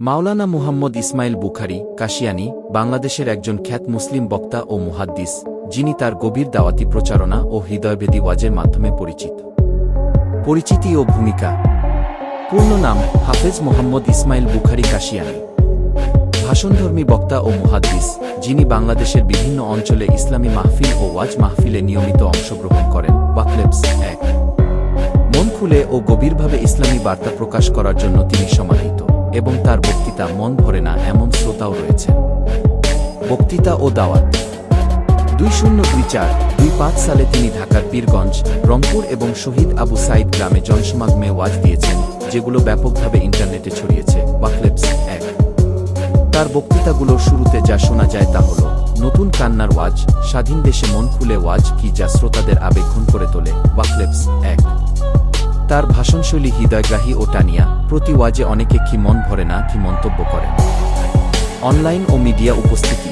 মাওলানা মুহাম্মদ ইসমাইল বুখারি, কাশিয়ানি, বাংলাদেশের একজন খ্যাত মুসলিম বক্তা ও মুহাদ্দিস, যিনি তার গভীর দাওয়াতি প্রচারণা ও হৃদয়বেদী ওয়াজের মাধ্যমে পরিচিত। পরিচিতি ও ভূমিকা। পূর্ণ নাম হাফেজ মোহাম্মদ ইসমাইল বুখারি, কাশিয়ানি। ভাষণধর্মী বক্তা ও মুহাদ্দিস, যিনি বাংলাদেশের বিভিন্ন অঞ্চলে ইসলামী মাহফিল ও ওয়াজ মাহফিলে নিয়মিত অংশগ্রহণ করেন ওয়াকলেবস এক। মন খুলে ও গভীরভাবে ইসলামী বার্তা প্রকাশ করার জন্য তিনি সমাহিত এবং তার বক্তৃতা মন ভরে না এমন শ্রোতাও রয়েছেন বক্তৃতা ও দাওয়াত। দুই শূন্য দুই চার দুই পাঁচ সালে তিনি ঢাকার পীরগঞ্জ, রংপুর এবং শহীদ আবু সাইদ গ্রামে জনসমাগমে ওয়াজ দিয়েছেন, যেগুলো ব্যাপকভাবে ইন্টারনেটে ছড়িয়েছে। ওয়াকলেবস এক। তার বক্তৃতাগুলোর শুরুতে যা শোনা যায় তা হল, নতুন কান্নার ওয়াজ, স্বাধীন দেশে মন খুলে ওয়াজ কি যা শ্রোতাদের আবেগন করে তোলে। ওয়াকলেবস এক। তার ভাষণশৈলী হৃদয়গ্রাহী ও টানিয়া, প্রতি ওয়াজে অনেকে কি মন ভরে না, কি মন্তব্য করেন। অনলাইন ও মিডিয়া উপস্থিতি।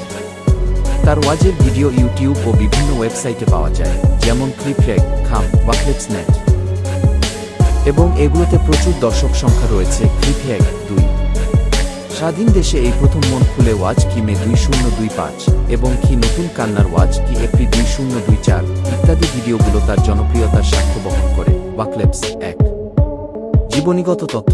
তার ওয়াজের ভিডিও ইউটিউব ও বিভিন্ন ওয়েবসাইটে পাওয়া যায়, যেমন ক্লিপরেক খাম ওয়াকলেপস নেট এবং এগুলোতে প্রচুর দর্শক সংখ্যা রয়েছে ক্লিপহেক দুই। স্বাধীন দেশে এই প্রথম মন খুলে ওয়াজ কি মে দুই শূন্য দুই পাঁচ, এবং কি নতুন কান্নার ওয়াজ কি এপ্রিল দুই শূন্য দুই চার, ইত্যাদি ভিডিওগুলো তার জনপ্রিয়তার সাক্ষ্য বহন করে। ওয়াকলেপস এক। জীবনীগত তথ্য।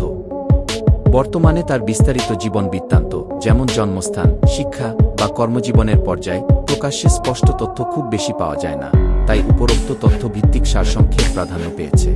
বর্তমানে তার বিস্তারিত জীবন বৃত্তান্ত, যেমন জন্মস্থান, শিক্ষা বা কর্মজীবনের পর্যায়ে, প্রকাশ্যে স্পষ্ট তথ্য খুব বেশি পাওয়া যায় না, তাই উপরোক্ত তথ্য ভিত্তিক সারসংক্ষেপ প্রাধান্য পেয়েছে।